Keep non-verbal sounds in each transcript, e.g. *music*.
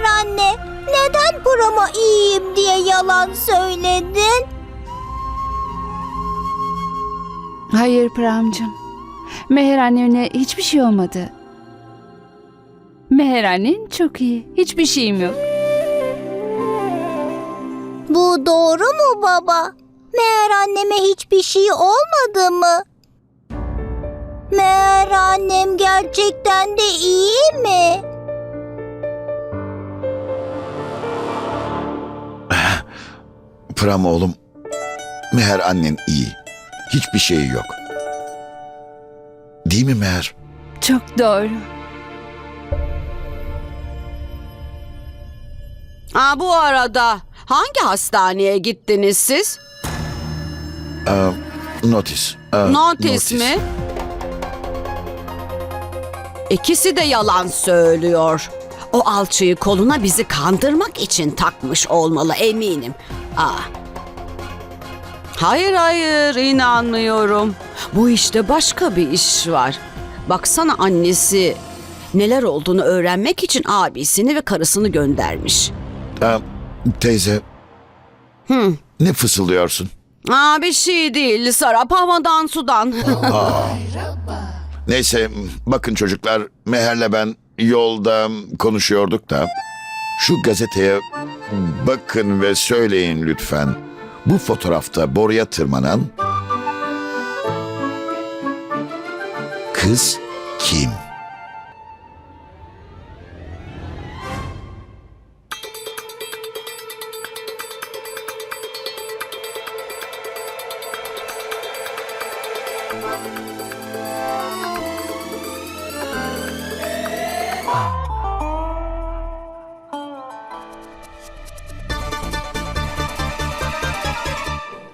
Meğer anne, neden Pram'a iyiyim diye yalan söyledin? Hayır Pramcığım. Meher annene hiçbir şey olmadı. Meher annen çok iyi. Hiçbir şeyim yok. Bu doğru mu baba? Meğer anneme hiçbir şey olmadı mı? Meğer annem gerçekten de iyi mi? Pram oğlum, Meher annen iyi. Hiçbir şeyi yok. Değil mi Meher? Çok doğru. Aa, bu arada hangi hastaneye gittiniz siz? Aa, notis. Aa, Notis mi? İkisi de yalan söylüyor. O alçıyı koluna bizi kandırmak için takmış olmalı eminim. Aa. Hayır hayır inanmıyorum. Bu işte başka bir iş var. Baksana annesi neler olduğunu öğrenmek için abisini ve karısını göndermiş. Aa, teyze, Hı. ne fısıldıyorsun? Aa, bir şey değil. Sarap havadan sudan. *laughs* Neyse, bakın çocuklar, Meher'le ben yolda konuşuyorduk da... Şu gazeteye bakın ve söyleyin lütfen. Bu fotoğrafta boruya tırmanan... Kız kim?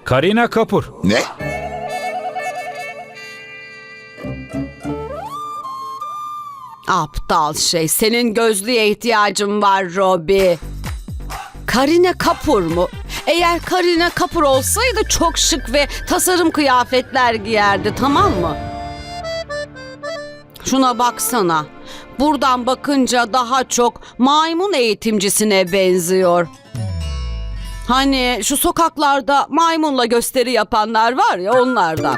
Karina Kapur. Ne? Aptal şey. Senin gözlüğe ihtiyacın var Robbie. Karine Kapur mu? Eğer Karine Kapur olsaydı çok şık ve tasarım kıyafetler giyerdi tamam mı? Şuna baksana. Buradan bakınca daha çok maymun eğitimcisine benziyor. Hani şu sokaklarda maymunla gösteri yapanlar var ya onlardan.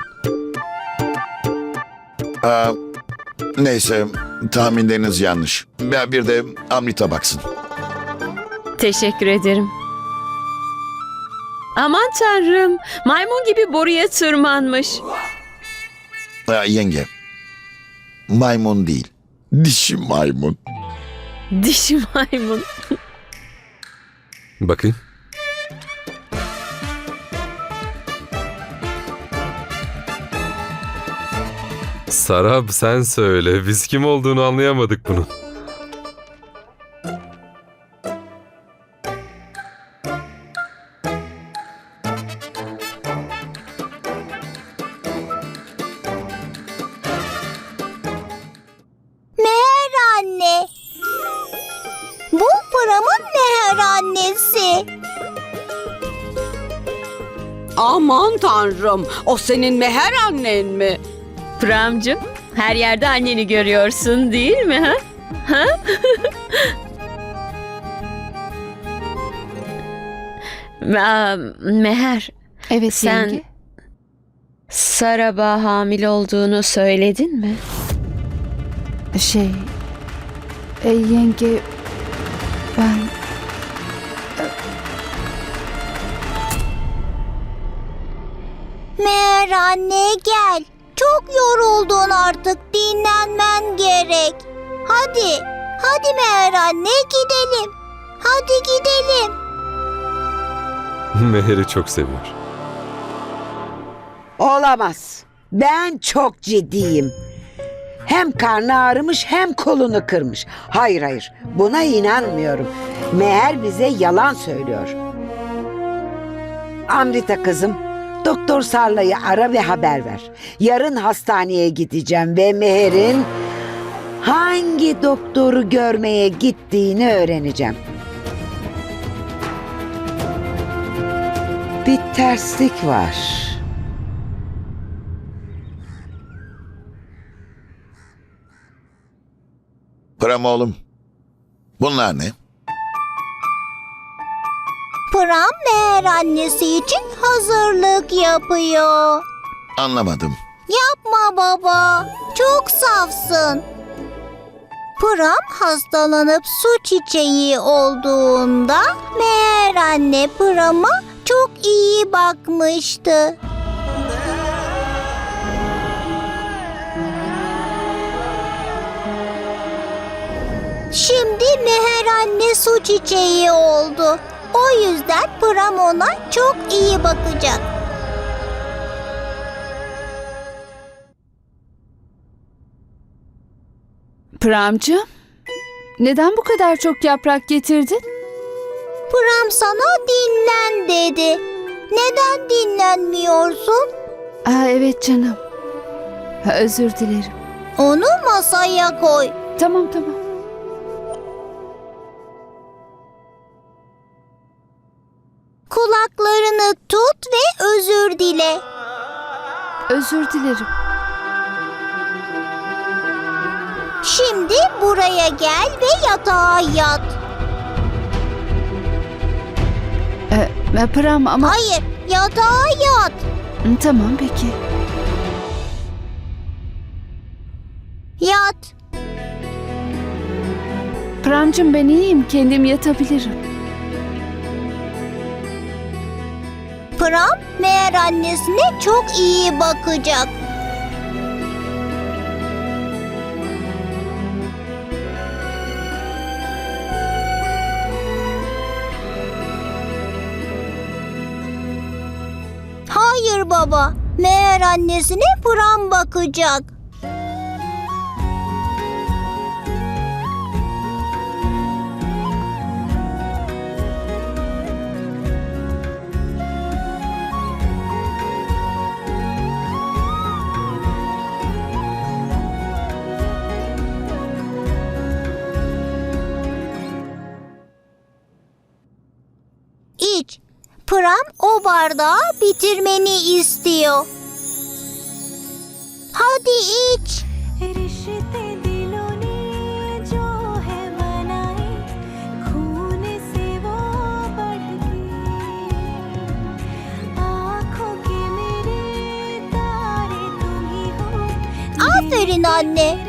Aa, neyse, tahminleriniz yanlış. Ya bir de Amrita baksın. Teşekkür ederim. Aman tanrım, maymun gibi boruya tırmanmış. Aa, yenge, maymun değil, dişi maymun. Dişi maymun. Bakın. Sarab sen söyle. Biz kim olduğunu anlayamadık bunun. Meğer anne. Bu Pram'ın meğer annesi. Aman tanrım o senin meher annen mi? Pramcığım, her yerde anneni görüyorsun değil mi? Ha? Ha? *laughs* Aa, Meher, Evet Sen- yenge. Sarab'a hamile olduğunu söyledin mi? Şey... E, yenge... Ben... Meğer anne gel. Çok yoruldun artık dinlenmen gerek. Hadi, hadi Meğer anne gidelim. Hadi gidelim. Meher'i çok seviyor. Olamaz. Ben çok ciddiyim. Hem karnı ağrımış hem kolunu kırmış. Hayır hayır buna inanmıyorum. Meğer bize yalan söylüyor. Amrita kızım Doktor Sarla'yı ara ve haber ver. Yarın hastaneye gideceğim ve Meher'in hangi doktoru görmeye gittiğini öğreneceğim. Bir terslik var. Pram oğlum, bunlar ne? Pram meğer annesi için hazırlık yapıyor. Anlamadım. Yapma baba. Çok safsın. Pram hastalanıp su çiçeği olduğunda meğer anne Pram'a çok iyi bakmıştı. Şimdi Meher anne su çiçeği oldu. O yüzden Pram ona çok iyi bakacak. Pramcığım, neden bu kadar çok yaprak getirdin? Pram sana dinlen dedi. Neden dinlenmiyorsun? Aa, evet canım. Ha, özür dilerim. Onu masaya koy. Tamam tamam. Kulaklarını tut ve özür dile. Özür dilerim. Şimdi buraya gel ve yatağa yat. Ee, Pram ama... Hayır, yatağa yat. Tamam peki. Yat. Pramcığım ben iyiyim. Kendim yatabilirim. Pram meğer annesine çok iyi bakacak. Hayır baba. Meğer annesine Pram bakacak. Param o bardağı bitirmeni istiyor. Hadi iç. Aferin anne.